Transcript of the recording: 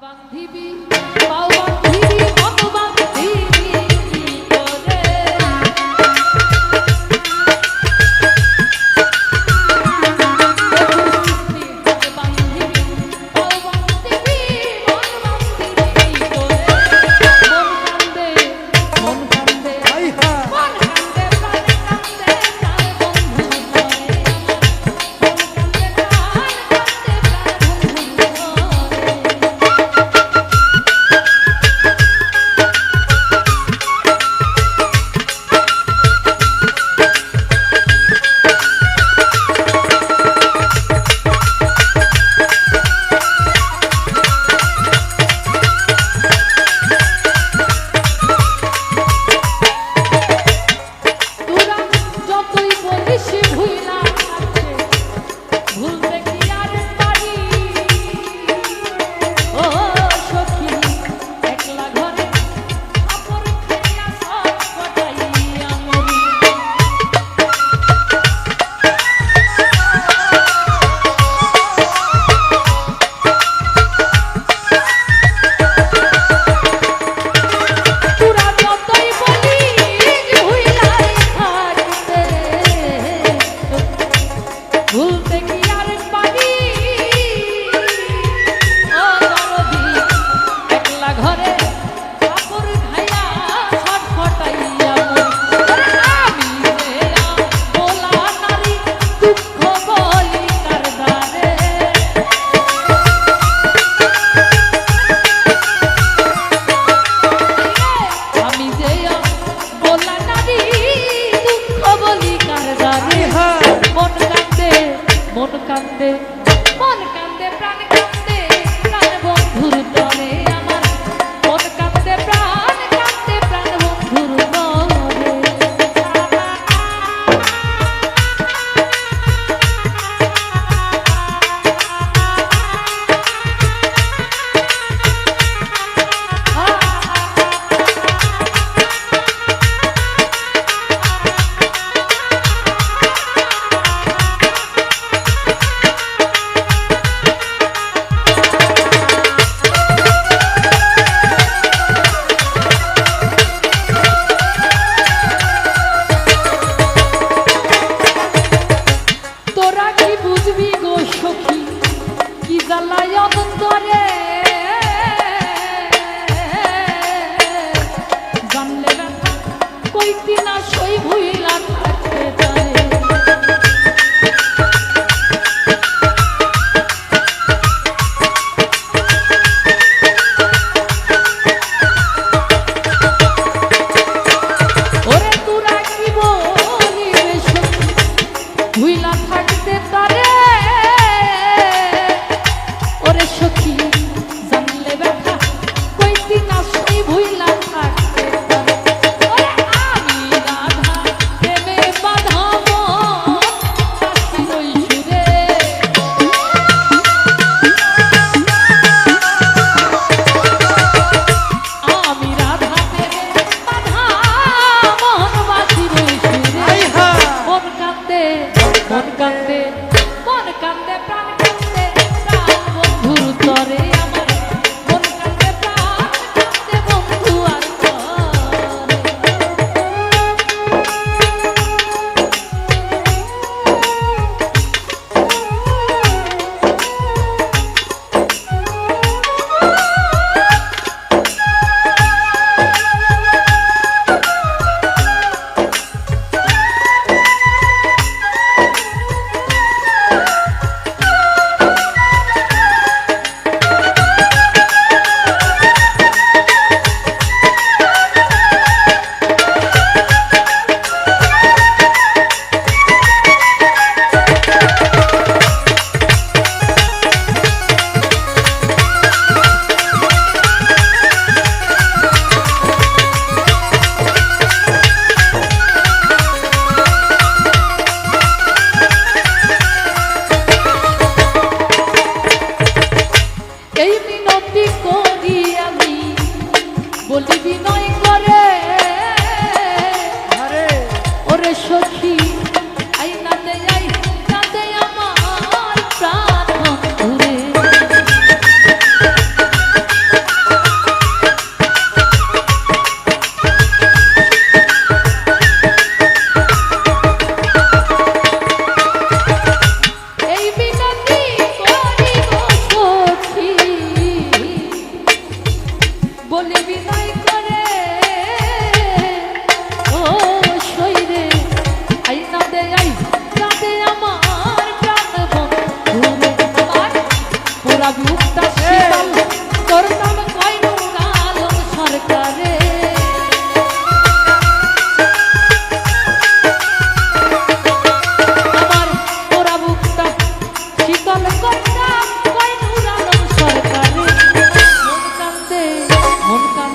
Bang Bibi, Paul মন কান্দে মন কান্দে প্রাণ কান্দে প্রাণ বন্ধুর কি বুঝবি গো সখী কি জ্বালায় অন্তরে এই মিনতি করি আমি বলি বিনয় 本当